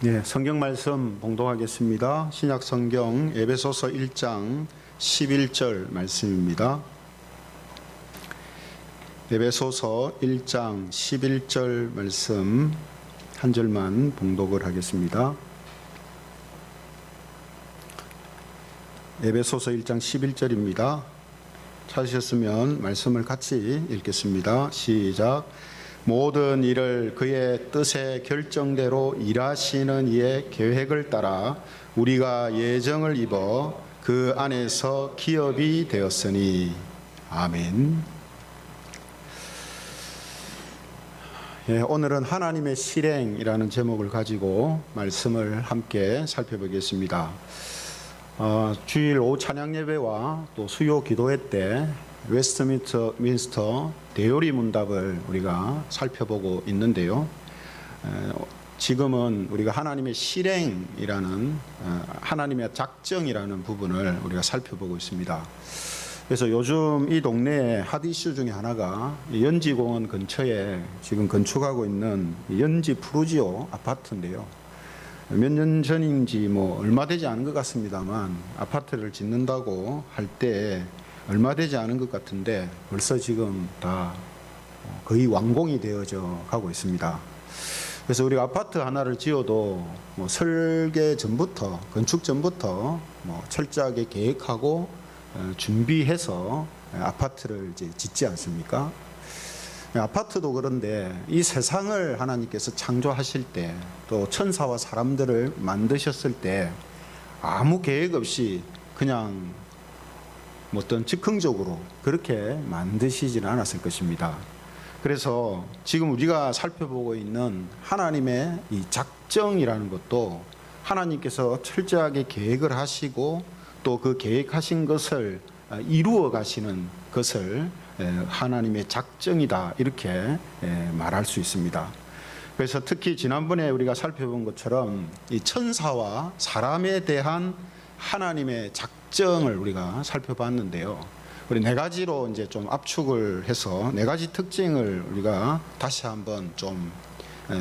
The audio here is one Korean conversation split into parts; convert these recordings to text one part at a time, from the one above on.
네, 성경 말씀 봉독하겠습니다. 신약 성경 에베소서 1장 11절 말씀입니다. 에베소서 1장 11절 말씀 한 절만 봉독을 하겠습니다. 에베소서 1장 11절입니다. 찾으셨으면 말씀을 같이 읽겠습니다. 시작. 모든 일을 그의 뜻의 결정대로 일하시는 이의 계획을 따라 우리가 예정을 입어 그 안에서 기업이 되었으니 아멘. 예, 오늘은 하나님의 실행이라는 제목을 가지고 말씀을 함께 살펴보겠습니다. 어, 주일 오후 찬양 예배와 또 수요 기도회 때 웨스트민스터 민스터 대요리 문답을 우리가 살펴보고 있는데요. 에, 지금은 우리가 하나님의 실행이라는 어, 하나님의 작정이라는 부분을 우리가 살펴보고 있습니다. 그래서 요즘 이 동네에 핫 이슈 중에 하나가 이 연지공원 근처에 지금 건축하고 있는 이 연지 푸르지오 아파트인데요. 몇 년 전인지 뭐 얼마 되지 않은 것 같습니다만 아파트를 짓는다고 할 때 얼마 되지 않은 것 같은데 벌써 지금 다 거의 완공이 되어져 가고 있습니다. 그래서 우리가 아파트 하나를 지어도 뭐 설계 전부터 건축 전부터 뭐 철저하게 계획하고 어, 준비해서 아파트를 이제 짓지 않습니까? 아파트도 그런데 이 세상을 하나님께서 창조하실 때 또 천사와 사람들을 만드셨을 때 아무 계획 없이 그냥 뭐 어떤 즉흥적으로 그렇게 만드시지는 않았을 것입니다. 그래서 지금 우리가 살펴보고 있는 하나님의 이 작정이라는 것도 하나님께서 철저하게 계획을 하시고 또 그 계획하신 것을 이루어 가시는 것을 하나님의 작정이다 이렇게 말할 수 있습니다. 그래서 특히 지난번에 우리가 살펴본 것처럼 이 천사와 사람에 대한 하나님의 작 정을 우리가 살펴봤는데요. 우리 네 가지로 이제 좀 압축을 해서 네 가지 특징을 우리가 다시 한번 좀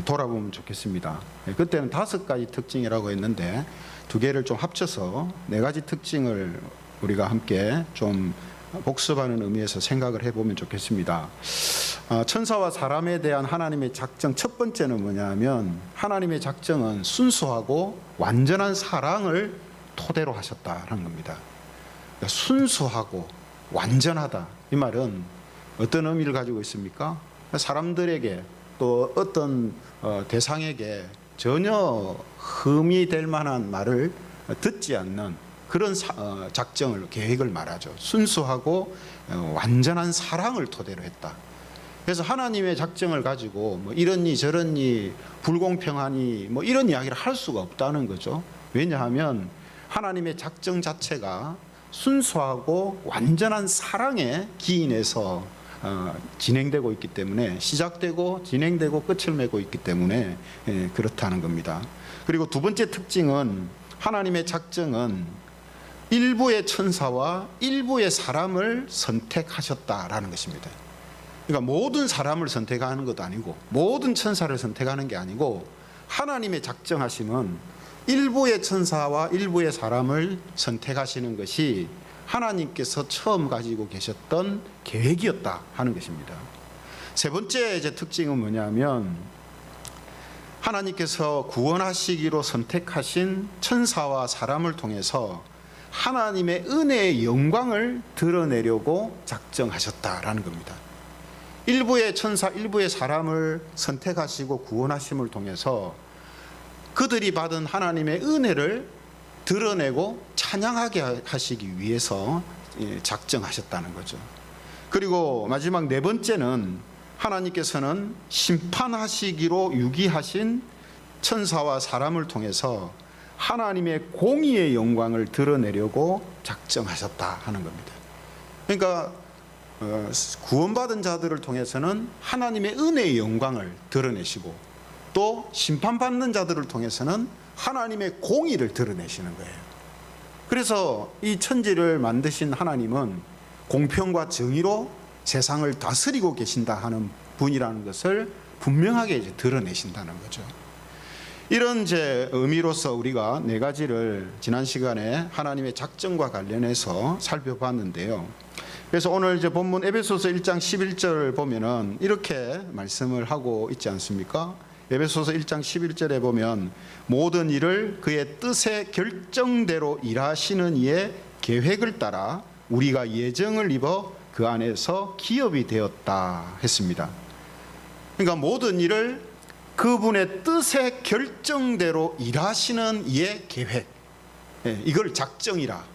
돌아보면 좋겠습니다. 그때는 다섯 가지 특징이라고 했는데 두 개를 좀 합쳐서 네 가지 특징을 우리가 함께 좀 복습하는 의미에서 생각을 해보면 좋겠습니다. 아, 천사와 사람에 대한 하나님의 작정 첫 번째는 뭐냐면 하나님의 작정은 순수하고 완전한 사랑을 토대로 하셨다라는 겁니다. 그러니까 순수하고 완전하다 이 말은 어떤 의미를 가지고 있습니까? 사람들에게 또 어떤 어, 대상에게 전혀 흠이 될 만한 말을 듣지 않는 그런 사, 어, 작정을 계획을 말하죠. 순수하고 어, 완전한 사랑을 토대로 했다. 그래서 하나님의 작정을 가지고 뭐 이런니 저런니 불공평하니 뭐 이런 이야기를 할 수가 없다는 거죠. 왜냐하면 하나님의 작정 자체가 순수하고 완전한 사랑에 기인해서 어, 진행되고 있기 때문에 시작되고 진행되고 끝을 맺고 있기 때문에 예, 그렇다는 겁니다. 그리고 두 번째 특징은 하나님의 작정은 일부의 천사와 일부의 사람을 선택하셨다라는 것입니다. 그러니까 모든 사람을 선택하는 것도 아니고 모든 천사를 선택하는 게 아니고 하나님의 작정하심은 일부의 천사와 일부의 사람을 선택하시는 것이 하나님께서 처음 가지고 계셨던 계획이었다 하는 것입니다. 세 번째 이제 특징은 뭐냐면 하나님께서 구원하시기로 선택하신 천사와 사람을 통해서 하나님의 은혜의 영광을 드러내려고 작정하셨다라는 겁니다. 일부의 천사, 일부의 사람을 선택하시고 구원하심을 통해서 그들이 받은 하나님의 은혜를 드러내고 찬양하게 하시기 위해서 예, 작정하셨다는 거죠. 그리고 마지막 네 번째는 하나님께서는 심판하시기로 유기하신 천사와 사람을 통해서 하나님의 공의의 영광을 드러내려고 작정하셨다 하는 겁니다. 그러니까 어, 구원받은 자들을 통해서는 하나님의 은혜의 영광을 드러내시고 또 심판받는 자들을 통해서는 하나님의 공의를 드러내시는 거예요. 그래서 이 천지를 만드신 하나님은 공평과 정의로 세상을 다스리고 계신다 하는 분이라는 것을 분명하게 이제 드러내신다는 거죠. 이런 이제 의미로서 우리가 네 가지를 지난 시간에 하나님의 작정과 관련해서 살펴봤는데요. 그래서 오늘 이제 본문 에베소서 1장 11절 보면은 이렇게 말씀을 하고 있지 않습니까? 에베소서 1장 11절에 보면 모든 일을 그의 뜻의 결정대로 일하시는 이의 계획을 따라 우리가 예정을 입어 그 안에서 기업이 되었다 했습니다. 그러니까 모든 일을 그분의 뜻의 결정대로 일하시는 이의 계획. 예, 이걸 작정이라.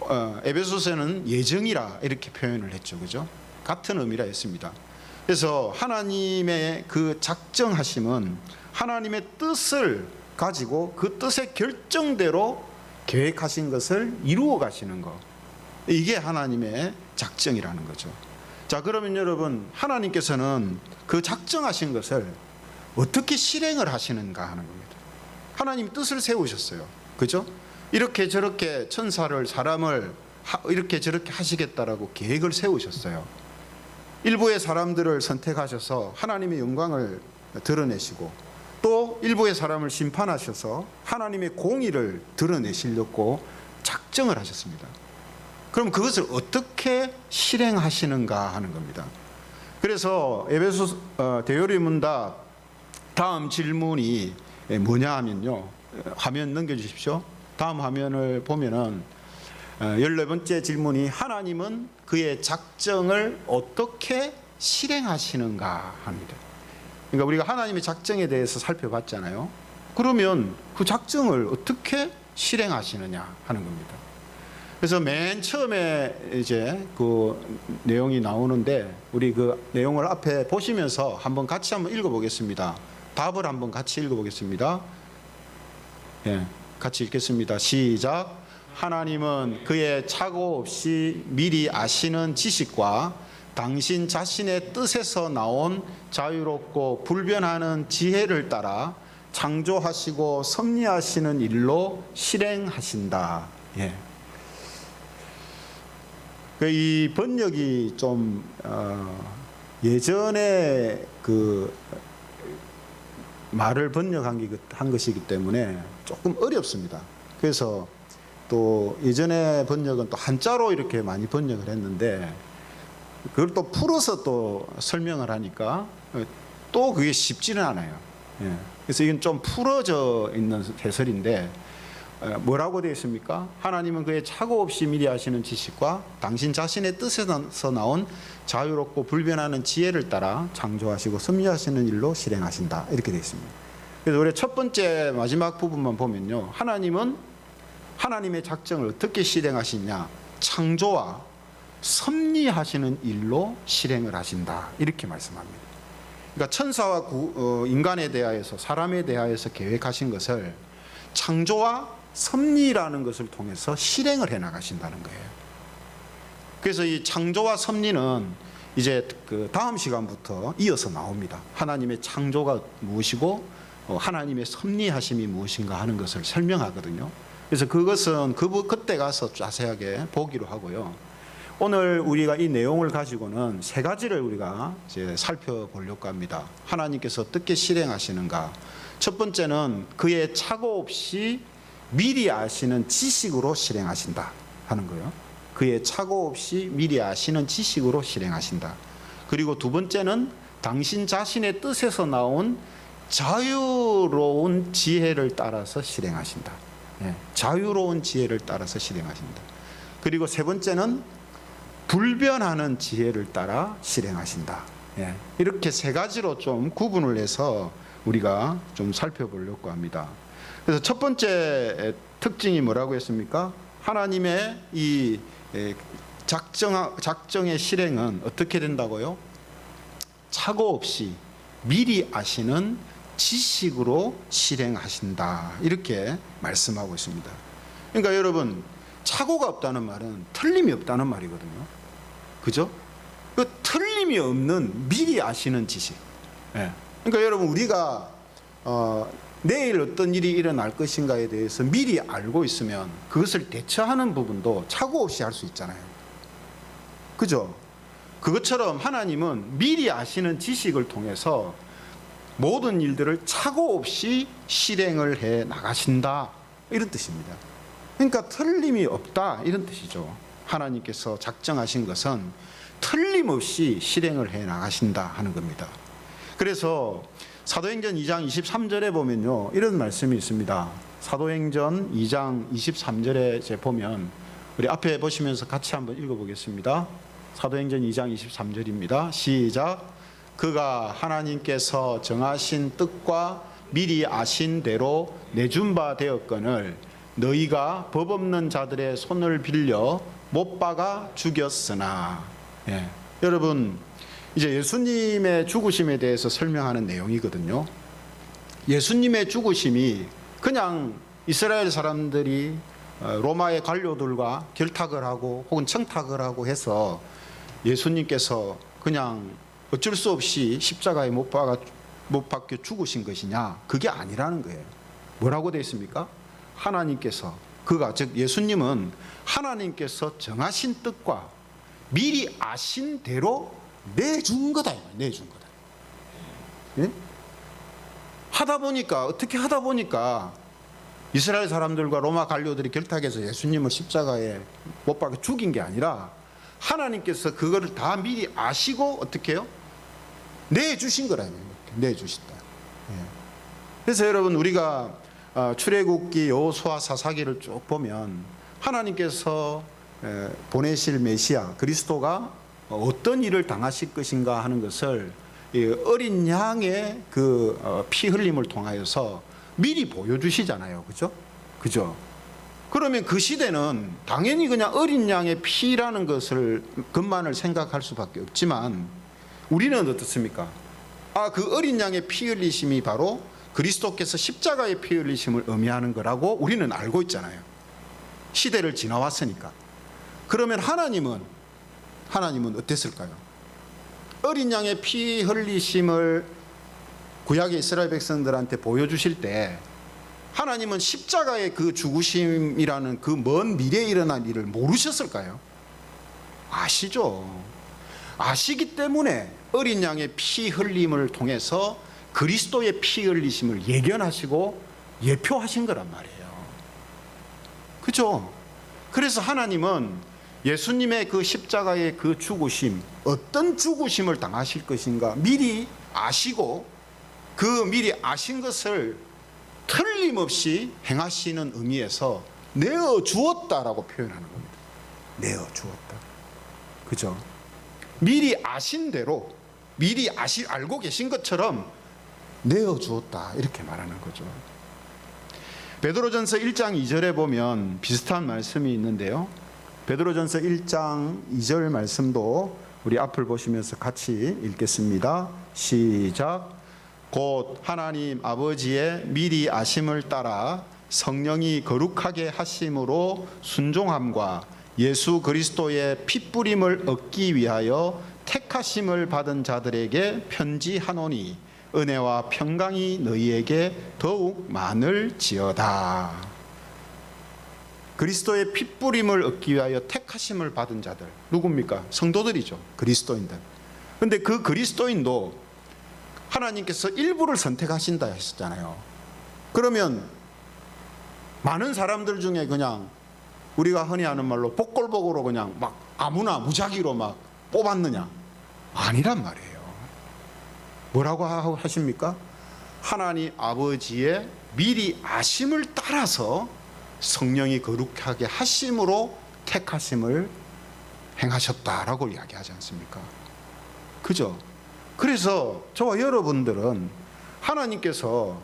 어, 에베소서는 예정이라 이렇게 표현을 했죠. 그죠? 같은 의미라 했습니다. 그래서 하나님의 그 작정하심은 하나님의 뜻을 가지고 그 뜻의 결정대로 계획하신 것을 이루어 가시는 것. 이게 하나님의 작정이라는 거죠. 자, 그러면 여러분, 하나님께서는 그 작정하신 것을 어떻게 실행을 하시는가 하는 겁니다. 하나님 뜻을 세우셨어요. 그죠? 이렇게 저렇게 천사를 사람을 하- 이렇게 저렇게 하시겠다라고 계획을 세우셨어요. 일부의 사람들을 선택하셔서 하나님의 영광을 드러내시고 또 일부의 사람을 심판하셔서 하나님의 공의를 드러내시려고 작정을 하셨습니다. 그럼 그것을 어떻게 실행하시는가 하는 겁니다. 그래서 에베소 어, 대요리 문답 다음 질문이 뭐냐 하면요. 화면 넘겨 주십시오. 다음 화면을 보면은 어, 14번째 질문이 하나님은 그의 작정을 어떻게 실행하시는가 합니다. 그러니까 우리가 하나님의 작정에 대해서 살펴봤잖아요. 그러면 그 작정을 어떻게 실행하시느냐 하는 겁니다. 그래서 맨 처음에 이제 그 내용이 나오는데 우리 그 내용을 앞에 보시면서 한번 같이 한번 읽어보겠습니다. 답을 한번 같이 읽어보겠습니다. 예, 같이 읽겠습니다. 시작. 하나님은 그의 착오 없이 미리 아시는 지식과 당신 자신의 뜻에서 나온 자유롭고 불변하는 지혜를 따라 창조하시고 섭리하시는 일로 실행하신다. 예. 그이 번역이 좀 어, 예전에 그 말을 번역한 게, 한 것이기 때문에 조금 어렵습니다. 그래서 또 예전에 번역은 또 한자로 이렇게 많이 번역을 했는데 그걸 또 풀어서 또 설명을 하니까 또 그게 쉽지는 않아요. 예. 그래서 이건 좀 풀어져 있는 해설인데 어, 뭐라고 되어 있습니까? 하나님은 그의 착오 없이 미리 하시는 지식과 당신 자신의 뜻에서 나온 자유롭고 불변하는 지혜를 따라 창조하시고 섭리하시는 일로 실행하신다. 이렇게 되어 있습니다. 그래서 우리 첫 번째 마지막 부분만 보면요. 하나님은 하나님의 작정을 어떻게 실행하시냐? 창조와 섭리하시는 일로 실행을 하신다. 이렇게 말씀합니다. 그러니까 천사와 구- 어, 인간에 대하여서 사람에 대하여서 계획하신 것을 창조와 섭리라는 것을 통해서 실행을 해 나가신다는 거예요. 그래서 이 창조와 섭리는 이제 그 다음 시간부터 이어서 나옵니다. 하나님의 창조가 무엇이고 어, 하나님의 섭리하심이 무엇인가 하는 것을 설명하거든요. 그래서 그것은 그 부- 그때 가서 자세하게 보기로 하고요. 오늘 우리가 이 내용을 가지고는 세 가지를 우리가 이제 살펴보려고 합니다. 하나님께서 어떻게 실행하시는가? 첫 번째는 그의 착오 없이 미리 아시는 지식으로 실행하신다 하는 거예요. 그의 착오 없이 미리 아시는 지식으로 실행하신다. 그리고 두 번째는 당신 자신의 뜻에서 나온 자유로운 지혜를 따라서 실행하신다. 예, 자유로운 지혜를 따라서 실행하신다. 그리고 세 번째는 불변하는 지혜를 따라 실행하신다. 예, 이렇게 세 가지로 좀 구분을 해서 우리가 좀 살펴보려고 합니다. 그래서 첫 번째 특징이 뭐라고 했습니까? 하나님의 이 에, 작정 작정의 실행은 어떻게 된다고요? 착오 없이 미리 아시는 지식으로 실행하신다. 이렇게 말씀하고 있습니다. 그러니까 여러분 착오가 없다는 말은 틀림이 없다는 말이거든요. 그죠? 그 틀림이 없는 미리 아시는 지식. 예. 그러니까 여러분 우리가 어, 내일 어떤 일이 일어날 것인가에 대해서 미리 알고 있으면 그것을 대처하는 부분도 착오 없이 할 수 있잖아요. 그죠? 그것처럼 하나님은 미리 아시는 지식을 통해서 모든 일들을 착오 없이 실행을 해 나가신다 이런 뜻입니다. 그러니까 틀림이 없다 이런 뜻이죠. 하나님께서 작정하신 것은 틀림없이 실행을 해 나가신다 하는 겁니다. 그래서 사도행전 2장 23절에 보면요 이런 말씀이 있습니다. 사도행전 2장 23절에 제 보면 우리 앞에 보시면서 같이 한번 읽어 보겠습니다. 사도행전 2장 23절입니다. 시작. 그가 하나님께서 정하신 뜻과 미리 아신 대로 내준 바 되었거늘 너희가 법 없는 자들의 손을 빌려 못 박아 죽였으나 예. 여러분 이제 예수님의 죽으심에 대해서 설명하는 내용이거든요. 예수님의 죽으심이 그냥 이스라엘 사람들이 어, 로마의 관료들과 결탁을 하고 혹은 청탁을 하고 해서 예수님께서 그냥 어쩔 수 없이 십자가에 못 박아 못 박혀 죽으신 것이냐? 그게 아니라는 거예요. 뭐라고 되어 있습니까? 하나님께서 그가 즉 예수님은 하나님께서 정하신 뜻과 미리 아신 대로 내준 거다. 내준 거다. 예? 하다 보니까 어떻게 하다 보니까 이스라엘 사람들과 로마 관료들이 결탁해서 예수님을 십자가에 못 박아 죽인 게 아니라 하나님께서 그거를 다 미리 아시고 어떻게 해요? 내주신 거라는 거예요. 내주신다. 예. 그래서 여러분 우리가 어, 출애굽기 여호수아 사사기를 쭉 보면 하나님께서 에, 보내실 메시아 그리스도가 어떤 일을 당하실 것인가 하는 것을 이 어린 양의 그 어, 피 흘림을 통하여서 미리 보여주시잖아요, 그죠? 그죠? 그러면 그 시대는 당연히 그냥 어린 양의 피라는 것을 것만을 생각할 수밖에 없지만 우리는 어떻습니까? 아, 그 어린 양의 피 흘리심이 바로 그리스도께서 십자가의 피 흘리심을 의미하는 거라고 우리는 알고 있잖아요. 시대를 지나왔으니까. 그러면 하나님은 하나님은 어땠을까요? 어린 양의 피 흘리심을 구약의 이스라엘 백성들한테 보여주실 때 하나님은 십자가의 그 죽으심이라는 그 먼 미래에 일어날 일을 모르셨을까요? 아시죠. 아시기 때문에 어린 양의 피 흘림을 통해서 그리스도의 피 흘리심을 예견하시고 예표하신 거란 말이에요. 그죠? 그래서 하나님은 예수님의 그 십자가의 그 죽으심, 어떤 죽으심을 당하실 것인가 미리 아시고 그 미리 아신 것을 틀림없이 행하시는 의미에서 내어 주었다라고 표현하는 겁니다. 내어 주었다. 그죠? 미리 아신 대로 미리 아시 알고 계신 것처럼 내어 주었다 이렇게 말하는 거죠. 베드로전서 1장 2절에 보면 비슷한 말씀이 있는데요. 베드로전서 1장 2절 말씀도 우리 앞을 보시면서 같이 읽겠습니다. 시작. 곧 하나님 아버지의 미리 아심을 따라 성령이 거룩하게 하심으로 순종함과 예수 그리스도의 핏부림을 얻기 위하여 택하심을 받은 자들에게 편지하노니 은혜와 평강이 너희에게 더욱 많을지어다. 그리스도의 핏부림을 얻기 위하여 택하심을 받은 자들 누굽니까? 성도들이죠. 그리스도인들. 근데 그 그리스도인도 하나님께서 일부를 선택하신다 했었잖아요. 그러면 많은 사람들 중에 그냥 우리가 흔히 하는 말로 복골복으로 그냥 막 아무나 무작위로 막 뽑았느냐? 아니란 말이에요. 뭐라고 하- 하십니까? 하나님 아버지의 미리 아심을 따라서 성령이 거룩하게 하심으로 택하심을 행하셨다라고 이야기하지 않습니까? 그죠? 그래서 저와 여러분들은 하나님께서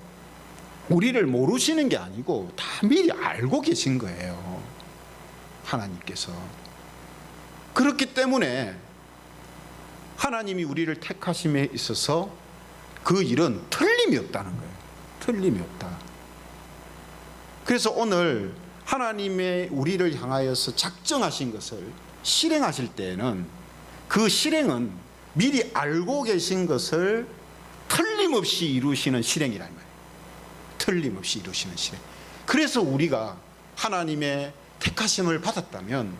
우리를 모르시는 게 아니고 다 미리 알고 계신 거예요. 하나님께서. 그렇기 때문에 하나님이 우리를 택하심에 있어서 그 일은 틀림이 없다는 거예요. 틀림이 없다. 그래서 오늘 하나님의 우리를 향하여서 작정하신 것을 실행하실 때에는 그 실행은 미리 알고 계신 것을 틀림없이 이루시는 실행이라는 거예요. 틀림없이 이루시는 실행. 그래서 우리가 하나님의 택하심을 받았다면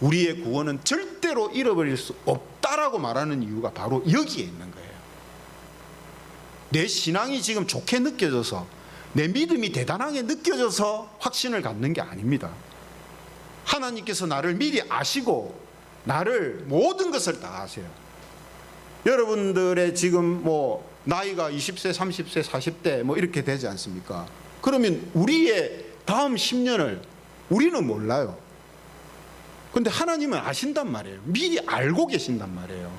우리의 구원은 절대로 잃어버릴 수 없다 라고 말하는 이유가 바로 여기에 있는 거예요. 내 신앙이 지금 좋게 느껴져서 내 믿음이 대단하게 느껴져서 확신을 갖는 게 아닙니다. 하나님께서 나를 미리 아시고 나를 모든 것을 다 아세요. 여러분들의 지금 뭐 나이가 20세, 30세, 40대 뭐 이렇게 되지 않습니까? 그러면 우리의 다음 10년을 우리는 몰라요. 근데 하나님은 아신단 말이에요. 미리 알고 계신단 말이에요.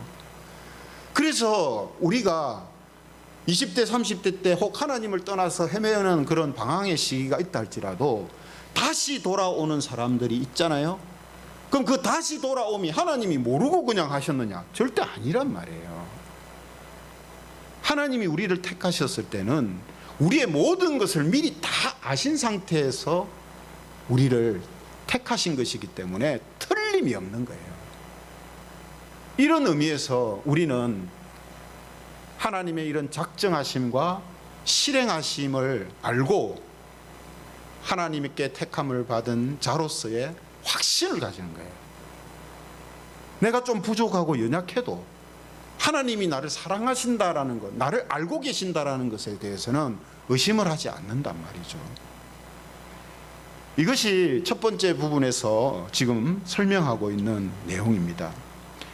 그래서 우리가 20대, 30대 때 혹 하나님을 떠나서 헤매는 그런 방황의 시기가 있다 할지라도 다시 돌아오는 사람들이 있잖아요. 그럼 그 다시 돌아옴이 하나님이 모르고 그냥 하셨느냐? 절대 아니란 말이에요. 하나님이 우리를 택하셨을 때는 우리의 모든 것을 미리 다 아신 상태에서 우리를 택하신 것이기 때문에 틀림이 없는 거예요. 이런 의미에서 우리는 하나님의 이런 작정하심과 실행하심을 알고 하나님께 택함을 받은 자로서의 확신을 가지는 거예요. 내가 좀 부족하고 연약해도 하나님이 나를 사랑하신다라는 것, 나를 알고 계신다라는 것에 대해서는 의심을 하지 않는단 말이죠. 이것이 첫 번째 부분에서 지금 설명하고 있는 내용입니다.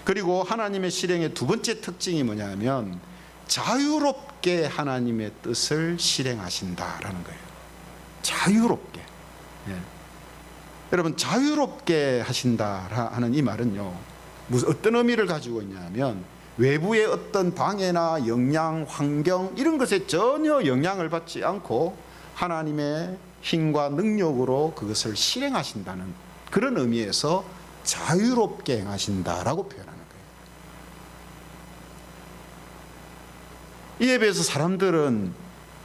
그리고 하나님의 실행의 두 번째 특징이 뭐냐면 자유롭게 하나님의 뜻을 실행하신다라는 거예요. 자유롭게. 예. 여러분 자유롭게 하신다 하는 이 말은요. 무슨 어떤 의미를 가지고 있냐면 외부의 어떤 방해나 영향, 환경 이런 것에 전혀 영향을 받지 않고 하나님의 힘과 능력으로 그것을 실행하신다는 그런 의미에서 자유롭게 행하신다라고 표현하는 거예요. 이에 비해서 사람들은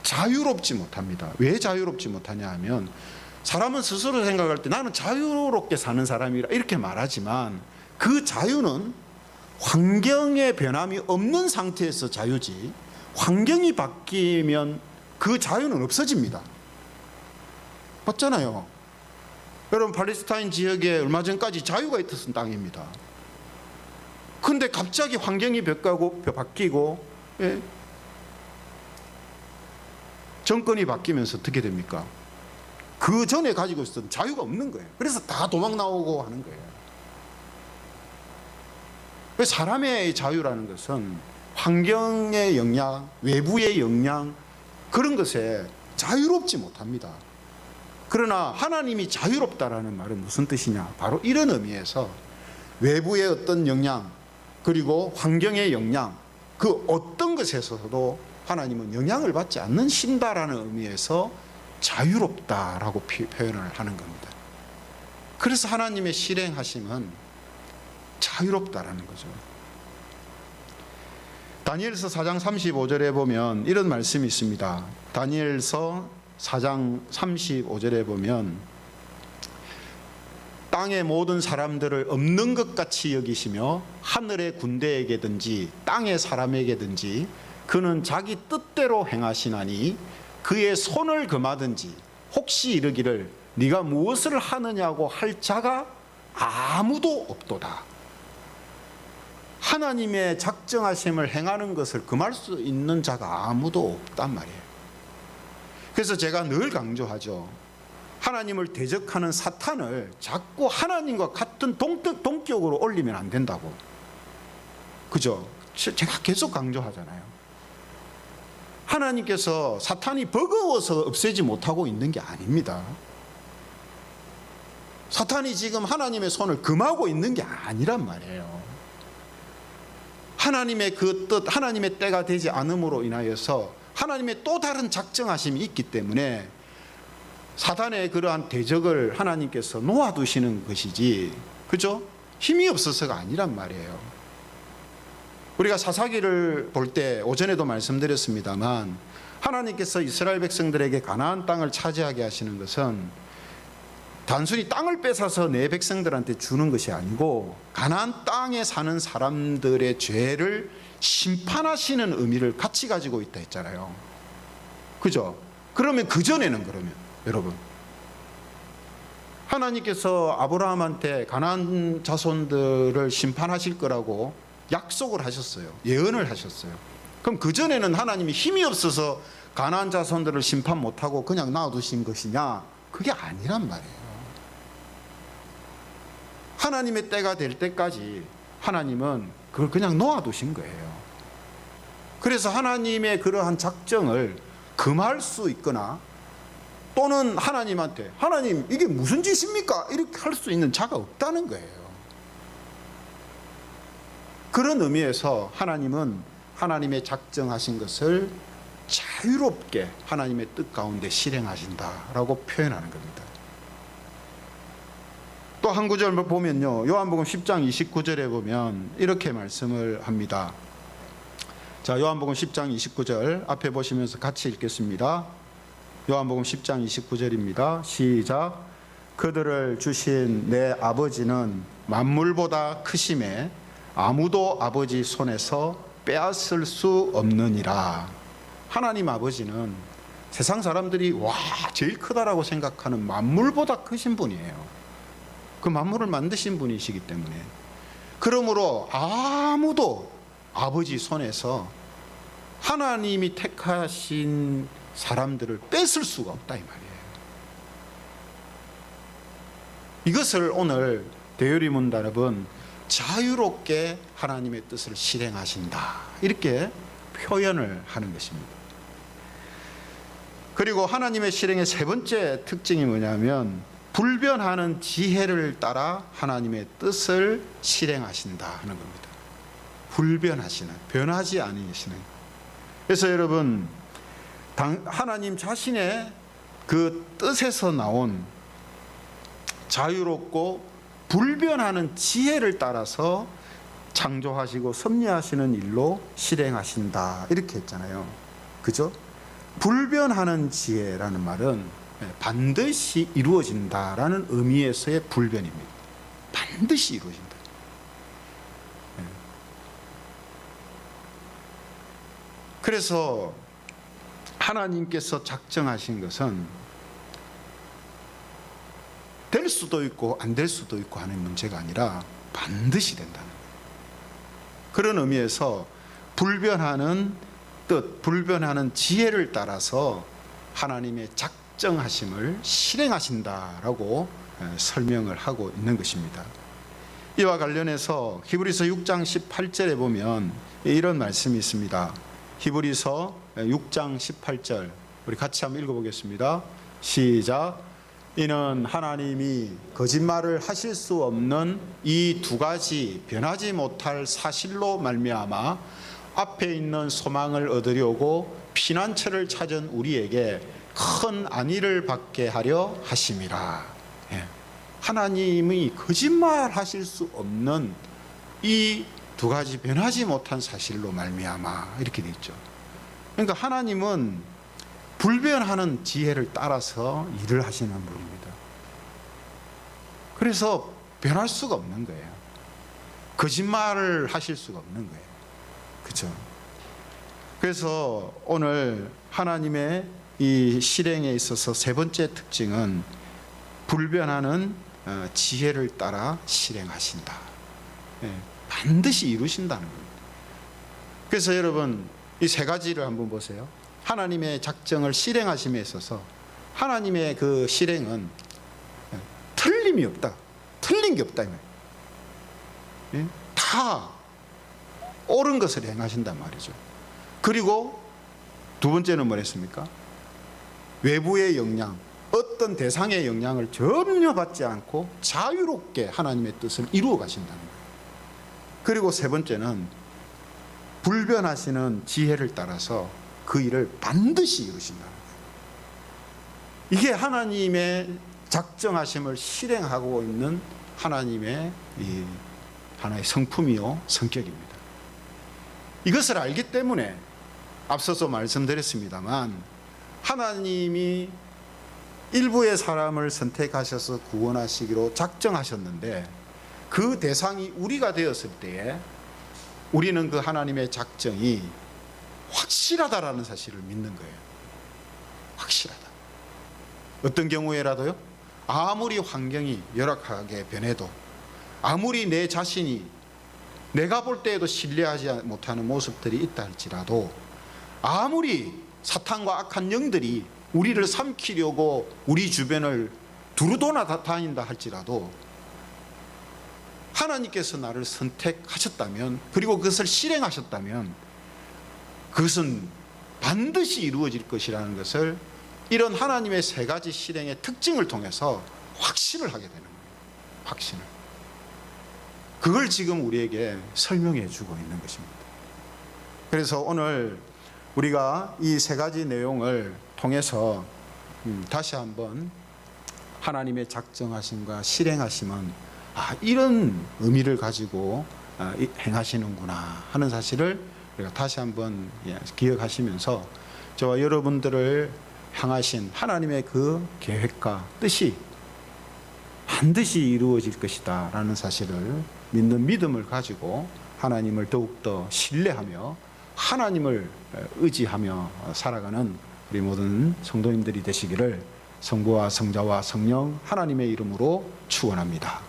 자유롭지 못합니다. 왜 자유롭지 못하냐 하면 사람은 스스로 생각할 때 나는 자유롭게 사는 사람이라 이렇게 말하지만 그 자유는 환경의 변함이 없는 상태에서 자유지 환경이 바뀌면 그 자유는 없어집니다. 맞잖아요. 여러분 팔레스타인 지역에 얼마 전까지 자유가 있었던 땅입니다. 근데 갑자기 환경이 벽가고 바뀌고 예, 정권이 바뀌면서 어떻게 됩니까? 그 전에 가지고 있었던 자유가 없는 거예요. 그래서 다 도망 나오고 하는 거예요. 왜 사람의 자유라는 것은 환경의 영향, 외부의 영향 그런 것에 자유롭지 못합니다. 그러나 하나님이 자유롭다라는 말은 무슨 뜻이냐? 바로 이런 의미에서 외부의 어떤 영향 그리고 환경의 영향 그 어떤 것에서도 하나님은 영향을 받지 않는 신다라는 의미에서 자유롭다라고 피- 표현을 하는 겁니다. 그래서 하나님의 실행하심은 자유롭다라는 거죠. 다니엘서 4장 35절에 보면 이런 말씀이 있습니다. 다니엘서 4장 35절에 보면 땅의 모든 사람들을 없는 것 같이 여기시며 하늘의 군대에게든지 땅의 사람에게든지 그는 자기 뜻대로 행하시나니 그의 손을 금하든지 혹시 이르기를 네가 무엇을 하느냐고 할 자가 아무도 없도다. 하나님의 작정하심을 행하는 것을 금할 수 있는 자가 아무도 없단 말이에요. 그래서 제가 늘 강조하죠. 하나님을 대적하는 사탄을 자꾸 하나님과 같은 동격, 동격으로 올리면 안 된다고. 그죠? 제- 제가 계속 강조하잖아요. 하나님께서 사탄이 버거워서 없애지 못하고 있는 게 아닙니다. 사탄이 지금 하나님의 손을 금하고 있는 게 아니란 말이에요. 하나님의 그 뜻, 하나님의 때가 되지 않음으로 인하여서 하나님의 또 다른 작정하심이 있기 때문에 사단의 그러한 대적을 하나님께서 놓아두시는 것이지, 그죠? 힘이 없어서가 아니란 말이에요. 우리가 사사기를 볼 때 오전에도 말씀드렸습니다만 하나님께서 이스라엘 백성들에게 가나안 땅을 차지하게 하시는 것은 단순히 땅을 뺏어서 내 백성들한테 주는 것이 아니고 가나안 땅에 사는 사람들의 죄를 심판하시는 의미를 같이 가지고 있다 했잖아요. 그죠? 그러면 그 전에는 그러면 여러분 하나님께서 아브라함한테 가나안 자손들을 심판하실 거라고 약속을 하셨어요. 예언을 하셨어요. 그럼 그 전에는 하나님이 힘이 없어서 가나안 자손들을 심판 못하고 그냥 놔두신 것이냐? 그게 아니란 말이에요. 하나님의 때가 될 때까지 하나님은 그걸 그냥 놓아두신 거예요. 그래서 하나님의 그러한 작정을 금할 수 있거나 또는 하나님한테 하나님 이게 무슨 짓입니까? 이렇게 할 수 있는 자가 없다는 거예요. 그런 의미에서 하나님은 하나님의 작정하신 것을 자유롭게 하나님의 뜻 가운데 실행하신다라고 표현하는 겁니다. 또 한 구절 보면요. 요한복음 10장 29절에 보면 이렇게 말씀을 합니다. 자, 요한복음 10장 29절 앞에 보시면서 같이 읽겠습니다. 요한복음 10장 29절입니다. 시작. 그들을 주신 내 아버지는 만물보다 크심에 아무도 아버지 손에서 빼앗을 수 없느니라. 하나님 아버지는 세상 사람들이 와 제일 크다라고 생각하는 만물보다 크신 분이에요. 그 만물을 만드신 분이시기 때문에 그러므로 아무도 아버지 손에서 하나님이 택하신 사람들을 뺏을 수가 없다 이 말이에요. 이것을 오늘 대요리 문단업은 자유롭게 하나님의 뜻을 실행하신다 이렇게 표현을 하는 것입니다. 그리고 하나님의 실행의 세 번째 특징이 뭐냐면 불변하는 지혜를 따라 하나님의 뜻을 실행하신다 하는 겁니다. 불변하시는 변하지 아니시는. 그래서 여러분 당, 하나님 자신의 그 뜻에서 나온 자유롭고 불변하는 지혜를 따라서 창조하시고 섭리하시는 일로 실행하신다 이렇게 했잖아요. 그죠? 불변하는 지혜라는 말은 반드시 이루어진다라는 의미에서의 불변입니다. 반드시 이루어진다. 예. 그래서 하나님께서 작정하신 것은 될 수도 있고 안 될 수도 있고 하는 문제가 아니라 반드시 된다는. 그런 의미에서 불변하는 뜻, 불변하는 지혜를 따라서 하나님의 작정 하심을 실행하신다라고 설명을 하고 있는 것입니다. 이와 관련해서 히브리서 6장 18절에 보면 이런 말씀이 있습니다. 히브리서 6장 18절 우리 같이 한번 읽어보겠습니다. 시작. 이는 하나님이 거짓말을 하실 수 없는 이 두 가지 변하지 못할 사실로 말미암아 앞에 있는 소망을 얻으려고 피난처를 찾은 우리에게 큰 안위를 받게 하려 하심이라. 예. 하나님이 거짓말 하실 수 없는 이 두 가지 변하지 못한 사실로 말미암아 이렇게 돼 있죠. 그러니까 하나님은 불변하는 지혜를 따라서 일을 하시는 분입니다. 그래서 변할 수가 없는 거예요. 거짓말을 하실 수가 없는 거예요. 그렇죠? 그래서 오늘 하나님의 이 실행에 있어서 세 번째 특징은 불변하는 어, 지혜를 따라 실행하신다. 예, 반드시 이루신다는 겁니다. 그래서 여러분 이 세 가지를 한번 보세요. 하나님의 작정을 실행하심에 있어서 하나님의 그 실행은 예, 틀림이 없다. 틀린 게 없다. 예? 다 옳은 것을 행하신단 말이죠. 그리고 두 번째는 뭐랬습니까? 외부의 영향, 어떤 대상의 영향을 전혀 받지 않고 자유롭게 하나님의 뜻을 이루어 가신다는 거예요. 그리고 세 번째는 불변하시는 지혜를 따라서 그 일을 반드시 이루신다는 거예요. 이게 하나님의 작정하심을 실행하고 있는 하나님의 이 하나의 성품이요 성격입니다. 이것을 알기 때문에 앞서서 말씀드렸습니다만 하나님이 일부의 사람을 선택하셔서 구원하시기로 작정하셨는데 그 대상이 우리가 되었을 때에 우리는 그 하나님의 작정이 확실하다라는 사실을 믿는 거예요. 확실하다. 어떤 경우에라도요? 아무리 환경이 열악하게 변해도 아무리 내 자신이 내가 볼 때에도 신뢰하지 못하는 모습들이 있다 할지라도 아무리 사탄과 악한 영들이 우리를 삼키려고 우리 주변을 두루도나 다- 다닌다 할지라도 하나님께서 나를 선택하셨다면 그리고 그것을 실행하셨다면 그것은 반드시 이루어질 것이라는 것을 이런 하나님의 세 가지 실행의 특징을 통해서 확신을 하게 되는 거예요. 확신을. 그걸 지금 우리에게 설명해 주고 있는 것입니다. 그래서 오늘 우리가 이 세 가지 내용을 통해서 음, 다시 한번 하나님의 작정하심과 실행하심은 아, 이런 의미를 가지고 아, 이- 행하시는구나 하는 사실을 우리가 다시 한번 예, 기억하시면서 저와 여러분들을 향하신 하나님의 그 계획과 뜻이 반드시 이루어질 것이다 라는 사실을 믿는 믿음을 가지고 하나님을 더욱더 신뢰하며 하나님을 의지하며 살아가는 우리 모든 성도님들이 되시기를 성부와 성자와 성령 하나님의 이름으로 축원합니다.